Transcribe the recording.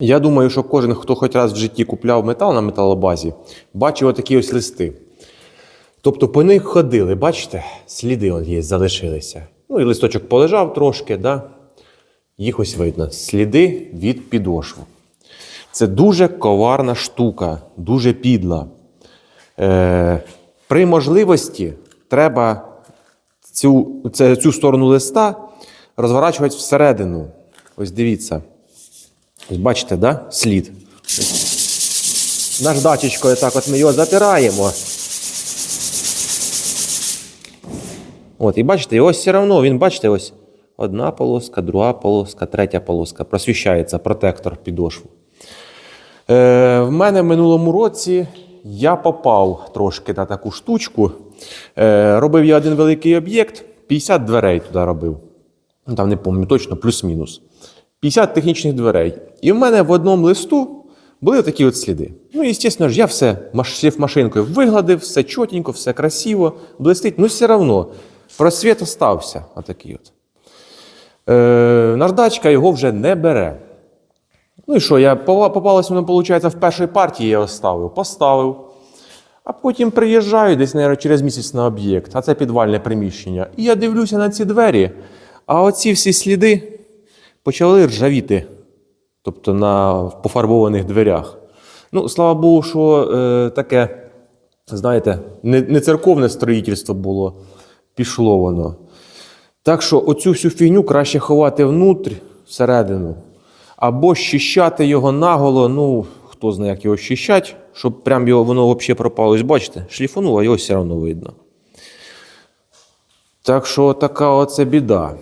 Я думаю, що кожен, хто хоч раз в житті купляв метал на металобазі, бачив отакі ось листи. Тобто по них ходили, бачите, сліди он є, залишилися. Ну і листочок полежав трошки, да? їх ось видно. Сліди від підошву. Це дуже коварна штука, дуже підла. Е, при можливості треба цю, цю сторону листа розворачувати всередину. Ось дивіться. Ось бачите, да? слід. Наждачечкою так от ми його затираємо. От, і бачите, і ось все одно він, бачите, ось одна полоска, друга полоска, третя полоска. Просвіщається протектор підошву. Е, в мене в минулому році я попав трошки на таку штучку. Е, робив я один великий об'єкт, 50 дверей туди робив. Ну, Там не пам'ятаю точно, плюс-мінус. 50 технічних дверей. І в мене в одному листу були такі от сліди. Ну, і, звісно ж, я все машинкою вигладив, все чотенько, все красиво, блистить. Ну, все одно просвіт остався. Отакий от. Е, наждачка його вже не бере. Ну і що, я попалось воно, виходить, в першій партії я його ставив, поставив. А потім приїжджаю десь, мабуть, через місяць на об'єкт, а це підвальне приміщення. І я дивлюся на ці двері, а оці всі сліди почали ржавіти. Тобто на пофарбованих дверях. Ну, слава Богу, що е, таке, знаєте, не, не церковне строїтельство було, пішло воно. Так що оцю всю фігню краще ховати внутрь, всередину, або щищати його наголо, ну, хто знає, як його щищать, щоб прям його, воно взагалі пропало. Ось бачите, шліфонуло, його все одно видно. Так що така оце біда.